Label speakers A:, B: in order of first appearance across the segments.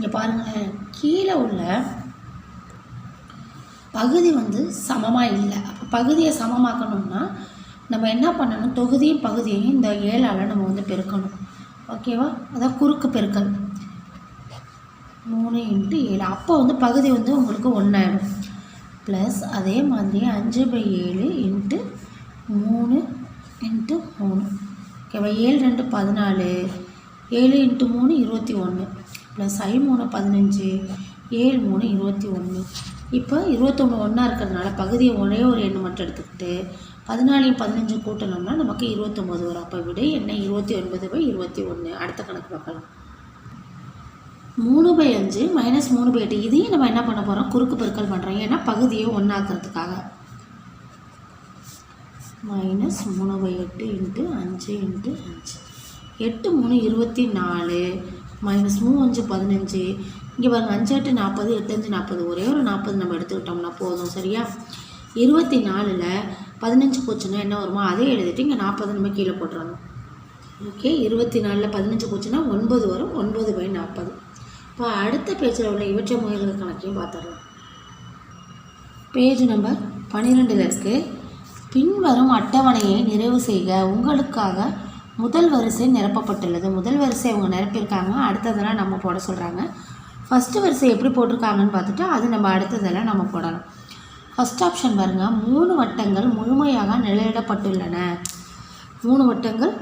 A: இங்கே பாருங்களேன் கீழே உள்ள பகுதி வந்து சமமாக இல்லை. அப்போ பகுதியை சமமாக்கணும்னா நம்ம என்ன பண்ணணும்? தொகுதியும் பகுதியையும் இந்த ஏழால் நம்ம வந்து பெருக்கணும். ஓகேவா அதான் குறுக்கு பெருக்கல். மூணு இன்ட்டு ஏழு. அப்போ வந்து பகுதி வந்து உங்களுக்கு ஒன்றாயிடும் ப்ளஸ் அதே மாதிரி அஞ்சு பை ஏழு இன்ட்டு மூணு இன்ட்டு மூணு. ஓகேவா ஏழு ரெண்டு பதினாலு. ஏழு இன்ட்டு மூணு இருபத்தி ஒன்று ப்ளஸ் ஐ மூணு பதினஞ்சு ஏழு மூணு இருபத்தி ஒன்று. இப்போ இருபத்தொன்று ஒன்றா இருக்கிறதுனால பகுதியை ஒரே ஒரு எண்ணு மட்டும் எடுத்துக்கிட்டு பதினாலையும் பதினஞ்சு கூட்டணும்னா நமக்கு இருபத்தொம்போது வரும். அப்போ விட என்ன? இருபத்தி ஒன்பது பை இருபத்தி ஒன்று. அடுத்த கணக்கு பார்க்கலாம். மூணு பை அஞ்சு மைனஸ் மூணு பை எட்டு. இதையும் நம்ம என்ன பண்ண போகிறோம் குறுக்கு பெருக்கல் பண்ணுறோம் ஏன்னா பகுதியை ஒன்றாக்கிறதுக்காக மைனஸ் மூணு பை எட்டு இன்ட்டு அஞ்சு இன்ட்டு அஞ்சு. எட்டு மூணு இருபத்தி நாலு. மைனஸ் மூவஞ்சு பதினஞ்சு. இங்கே பாருங்கள் அஞ்சு எட்டு நாற்பது எட்டஞ்சு நாற்பது ஒரே ஒரு நாற்பது நம்ம எடுத்துக்கிட்டோம்னா போதும் சரியா? இருபத்தி நாலில் பதினஞ்சு போச்சுன்னா என்ன வருமோ அதே எழுதிட்டு இங்கே நாற்பது நம்ம கீழே போட்டுறணும். ஓகே இருபத்தி நாலில் பதினஞ்சு போச்சுன்னா ஒன்பது வரும் ஒன்பது பை நாற்பது இப்போ அடுத்த பேஜில் உள்ள இவற்றை முயல்கள் கணக்கையும் பார்த்துடலாம். பேஜ் நம்பர் பன்னிரெண்டில் இருக்குது பின்வரும் அட்டவணையை நிறைவு செய்க. உங்களுக்காக முதல் வரிசை நிரப்பப்பட்டுள்ளது. முதல் வரிசை அவங்க நிரப்பியிருக்காங்க. அடுத்ததெல்லாம் நம்ம போட சொல்கிறாங்க ஃபஸ்ட்டு வரிசை எப்படி போட்டிருக்காங்கன்னு பார்த்துட்டு அது நம்ம அடுத்ததெல்லாம் நம்ம போடணும் ஃபஸ்ட் ஆப்ஷன் பாருங்க. மூணு வட்டங்கள் முழுமையாக நிலையிடப்பட்டுள்ளன. மூணு வட்டங்கள்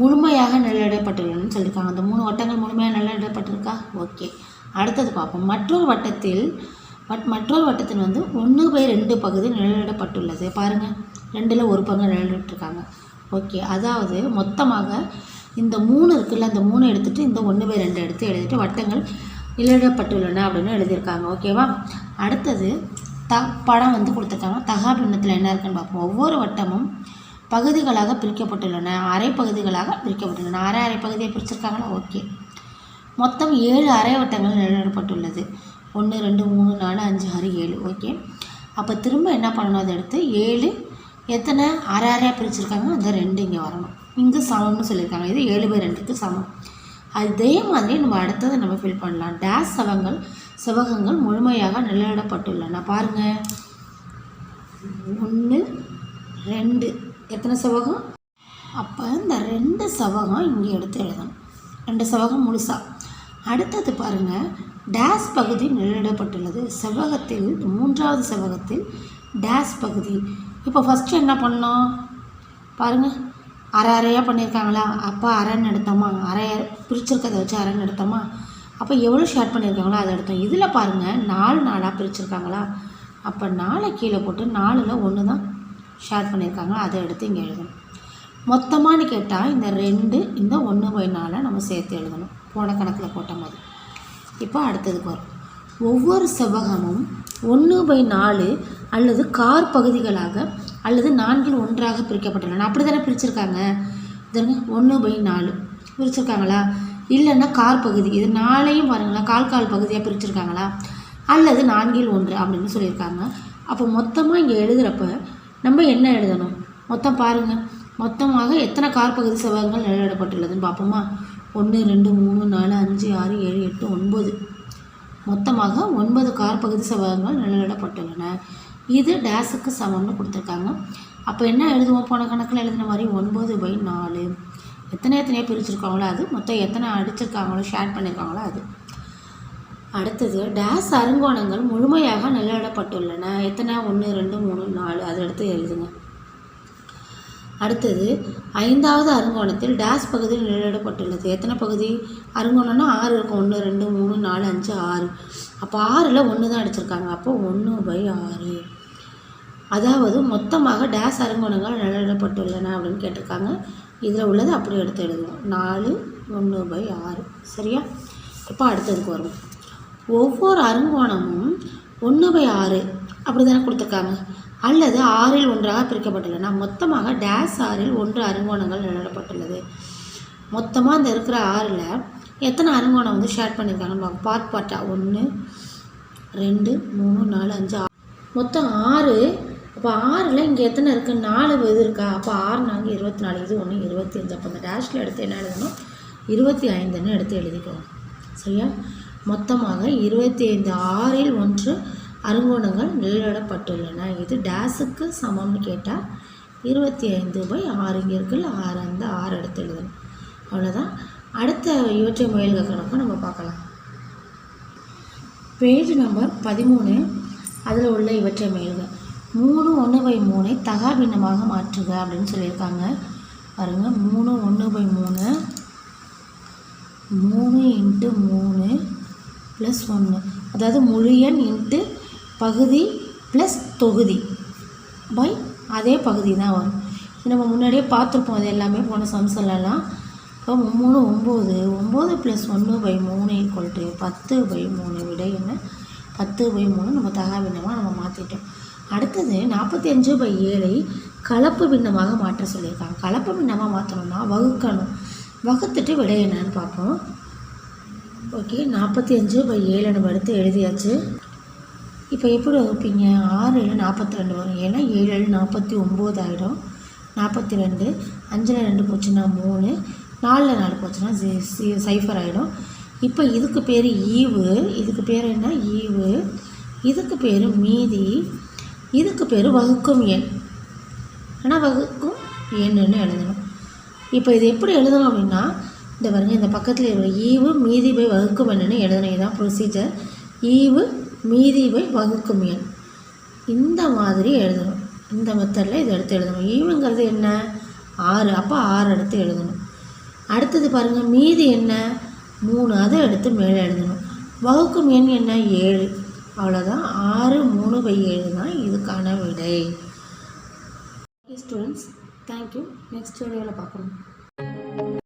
A: முழுமையாக நிலையிடப்பட்டுள்ளனன்னு சொல்லியிருக்காங்க. அந்த மூணு வட்டங்கள் முழுமையாக நிலையிடப்பட்டிருக்கா? ஓகே. அடுத்தது பார்ப்போம். மற்றொரு வட்டத்தில் பட் மற்றொரு வட்டத்தில் வந்து ஒன்று பை ரெண்டு பகுதி நிழலிடப்பட்டுள்ளது பாருங்கள் ரெண்டில் ஒரு பங்கு நிழலிட்டிருக்காங்க ஓகே அதாவது மொத்தமாக இந்த மூணு இருக்குல்ல அந்த மூணு எடுத்துகிட்டு இந்த ஒன்று பை ரெண்டு எடுத்து எழுதிட்டு வட்டங்கள் எழுதப்பட்டுள்ளன அப்படின்னு எழுதியிருக்காங்க. ஓகேவா அடுத்தது த படம் வந்து கொடுத்துருக்காங்க. தகா பின்னத்தில் என்ன இருக்குன்னு பார்ப்போம். ஒவ்வொரு வட்டமும் பகுதிகளாக பிரிக்கப்பட்டுள்ளன. அரை பகுதிகளாக பிரிக்கப்பட்டுள்ளன. அரை அரை பகுதியை பிரிச்சிருக்காங்களா? ஓகே மொத்தம் ஏழு அரை வட்டங்கள் நிழலிடப்பட்டுள்ளது ஒன்று ரெண்டு மூணு நாலு அஞ்சு ஆறு ஏழு. ஓகே அப்போ திரும்ப என்ன பண்ணணும்? அதை எடுத்து ஏழு எத்தனை அரை அரையாக பிரிச்சுருக்காங்க அந்த ரெண்டு இங்கே வரணும். இங்கே சமம்னு சொல்லியிருக்காங்க. இது ஏழு பை ரெண்டுக்கு சமம். அதே மாதிரி நம்ம அடுத்ததை நம்ம ஃபில் பண்ணலாம். டேஸ் சவங்கள் செவகங்கள் முழுமையாக நிழலிடப்பட்டுள்ளன. பாருங்கள் ஒன்று ரெண்டு. எத்தனை செவகம்? அப்போ இந்த ரெண்டு செவகம் இங்கே எடுத்து எழுதணும். ரெண்டு செவகம் முழுசாக அடுத்தது பாருங்கள் டேஸ் பகுதி நிழலிடப்பட்டுள்ளது. செவ்வகத்தில் மூன்றாவது செவ்வகத்தில் டேஸ் பகுதி. இப்போ ஃபஸ்ட்டு என்ன பண்ணோம்? பாருங்கள் அரை அரையாக பண்ணியிருக்காங்களா அப்போ அரைன்னு எடுத்தோமா? அரை பிரிச்சிருக்கதை வச்சு அரைன்னு எடுத்தோமா? அப்போ எவ்வளோ ஷேர் பண்ணியிருக்காங்களோ அதை எடுத்தோம். இதில் பாருங்கள் நாலு நாளாக பிரிச்சிருக்காங்களா? அப்போ நாலை கீழே போட்டு நாலில் ஒன்று தான் ஷேர் பண்ணியிருக்காங்க அதை எடுத்து இங்கே எழுதணும். மொத்தமானு கேட்டால் இந்த ரெண்டு இந்த ஒன்று போய் நாளை நம்ம சேர்த்து எழுதணும். போன கணக்கில் போட்ட மாதிரி. இப்போ அடுத்ததுக்கு வரும் ஒவ்வொரு செவ்வகமும் ஒன்று பை நாலு அல்லது கார் பகுதிகளாக அல்லது நான்கில் ஒன்றாக பிரிக்கப்பட்டுள்ளன. அப்படி தானே பிரிச்சிருக்காங்க? இதங்க ஒன்று பை நாலு. பிரிச்சிருக்காங்களா? இல்லைன்னா கார் பகுதி. இது நாளையும் பாருங்களேன் கால் கால் பகுதியாக பிரிச்சிருக்காங்களா? அல்லது நான்கில் ஒன்று அப்படின்னு சொல்லியிருக்காங்க. அப்போ மொத்தமாக இங்கே எழுதுகிறப்ப நம்ம என்ன எழுதணும்? மொத்தம் பாருங்கள் மொத்தமாக எத்தனை கார் பகுதி செவ்வகங்கள் நிழலிடப்பட்டுள்ளதுன்னு பார்ப்போமா? ஒன்று ரெண்டு மூணு நாலு அஞ்சு ஆறு ஏழு எட்டு ஒன்பது. மொத்தமாக ஒன்பது கார் பகுதி செவ்வகங்கள் நிழலிடப்பட்டுள்ளன. இது டேஸுக்கு சமம்னு கொடுத்துருக்காங்க. அப்போ என்ன எழுதுவோம்? போன கணக்கில் எழுதின மாதிரி ஒன்பது பை நாலு. எத்தனை எத்தனையோ பிரிச்சிருக்காங்களோ அது. மொத்தம் எத்தனை அடிச்சிருக்காங்களோ ஷேர் பண்ணியிருக்காங்களோ அது. அடுத்தது டேஸ் அருங்கோணங்கள் முழுமையாக நிழலிடப்பட்டுள்ளன. எத்தனை? ஒன்று ரெண்டு மூணு நாலு. அதை எடுத்து எழுதுங்க. அடுத்தது ஐந்தாவது அருங்கோணத்தில் டேஸ் பகுதியில் நிழலிடப்பட்டுள்ளது. எத்தனை பகுதி? அருங்கோணம்னா ஆறு இருக்கும். ஒன்று ரெண்டு மூணு நாலு அஞ்சு ஆறு. அப்போ ஆறில் ஒன்று தான் அடிச்சிருக்காங்க. அப்போ ஒன்று பை ஆறு. அதாவது மொத்தமாக டேஸ் அருங்கோணங்கள் நிழலிடப்பட்டுள்ளன அப்படின்னு கேட்டிருக்காங்க. இதில் உள்ளது அப்படி எடுத்து எழுதுவோம். நாலு ஒன்று பை ஆறு. சரியா? இப்போ அடுத்ததுக்கு வரும் ஒவ்வொரு அருங்கோணமும் ஒன்று பை ஆறு. அப்படி தானே கொடுத்துருக்காங்க? அல்லது ஆறில் ஒன்றாக பிரிக்கப்பட்டுள்ளன. மொத்தமாக டேஸ் ஆறில் ஒன்று அருங்கோணங்கள் நிலப்பட்டுள்ளது மொத்தமாக அந்த இருக்கிற ஆறில் எத்தனை அருங்கோணம் வந்து ஷேர் பண்ணியிருக்காங்கன்னு பார்ப்போம் பார்ட் பார்ட்டாக ஒன்று ரெண்டு மூணு நாலு அஞ்சு ஆறு. மொத்தம் ஆறு. அப்போ ஆறில் இங்கே எத்தனை இருக்குது நாலு இது இருக்கா? அப்போ ஆறு நாங்கள் இருபத்தி நாலு. இது ஒன்று இருபத்தி அஞ்சு. அப்போ அந்த டேஷில் எடுத்து என்ன எழுதணும்? இருபத்தி ஐந்துன்னு எடுத்து எழுதிக்கோங்க. சரியா? மொத்தமாக இருபத்தி ஐந்து. ஆறில் ஒன்று அருங்கோணங்கள் நிழலிடப்பட்டுள்ளன. இது டேஸுக்கு சமம்னு கேட்டால் இருபத்தி ஐந்து பை ஆறு இங்கே இருக்குல்ல ஆறு அந்த ஆறு எடுத்து எழுதணும் அவ்வளோதான் அடுத்த இவற்றை முயல்கள் கணக்கு நம்ம பார்க்கலாம். பேஜ் நம்பர் பதிமூணு. அதில் உள்ள இவற்றை முயல்கள் மூணு ஒன்று பை மூணை தகா பின்னமாக மாற்றுக அப்படின்னு சொல்லியிருக்காங்க. பாருங்கள் மூணு ஒன்று பை மூணு. மூணு இன்ட்டு மூணு ப்ளஸ் ஒன்று அதாவது முழு எண் இன்ட்டு பகுதி ப்ளஸ் தொகுதி. பை அதே பகுதி தான் வரும். நம்ம முன்னாடியே பார்த்துருப்போம் அது எல்லாமே போன சம்சலெல்லாம் இப்போ மூணு ஒம்பது ஒம்பது ப்ளஸ் ஒன்று பை மூணு ஈக்குவல் டு பத்து பை மூணு விட என்ன? பத்து பை மூணு நம்ம தகா பின்னமாக நம்ம மாற்றிட்டோம் அடுத்தது நாற்பத்தி அஞ்சு பை ஏழை கலப்பு பின்னமாக மாற்ற சொல்லியிருக்காங்க. கலப்பு பின்னமாக மாற்றணும்னா வகுக்கணும். வகுத்துட்டு விடை என்னன்னு பார்ப்போம். ஓகே நாற்பத்தி அஞ்சு பை ஏழு நம்ம எடுத்து எழுதியாச்சு. இப்போ எப்படி வகுப்பீங்க? ஆறு ஏழு நாற்பத்தி ரெண்டு வரும். ஏன்னா ஏழு ஏழு நாற்பத்தி ஒம்பது ஆகிடும் நாற்பத்தி ரெண்டு அஞ்சில் ரெண்டு போச்சுன்னா மூணு நாலில் நாலு போச்சுன்னா சைஃபர் ஆகிடும் இப்போ இதுக்கு பேர் ஈவு இதுக்கு பேர் என்ன? ஈவு. இதுக்கு பேர் மீதி. இதுக்கு பேர் வகுக்கும் எண். ஆனால் வகுக்கும் எண்ணுன்னு எழுதணும். இப்போ இது எப்படி எழுதணும் அப்படின்னா இந்த பாருங்கள் இந்த பக்கத்தில் இருக்கிற ஈவு மீதி போய் வகுக்கும் எண்ணுன்னு எழுதணும். இதுதான் ப்ரொசீஜர் ஈவு மீதி பை வகுக்கும் எண். இந்த மாதிரி எழுதணும். இந்த மெத்தடில் இதை எடுத்து எழுதணும். ஈவுங்கிறது என்ன? ஆறு. அப்போ ஆறு எடுத்து எழுதணும். அடுத்தது பாருங்கள் மீதி என்ன? மூணு. அதை எடுத்து மேலே எழுதணும். வகுக்கும் எண் என்ன? ஏழு. அவ்வளோதான் ஆறு மூணு பை ஏழு தான் இதுக்கான விடை. ஸ்டூடெண்ட்ஸ் தேங்க்யூ நெக்ஸ்ட் வீடியோவில் பார்க்குறோம்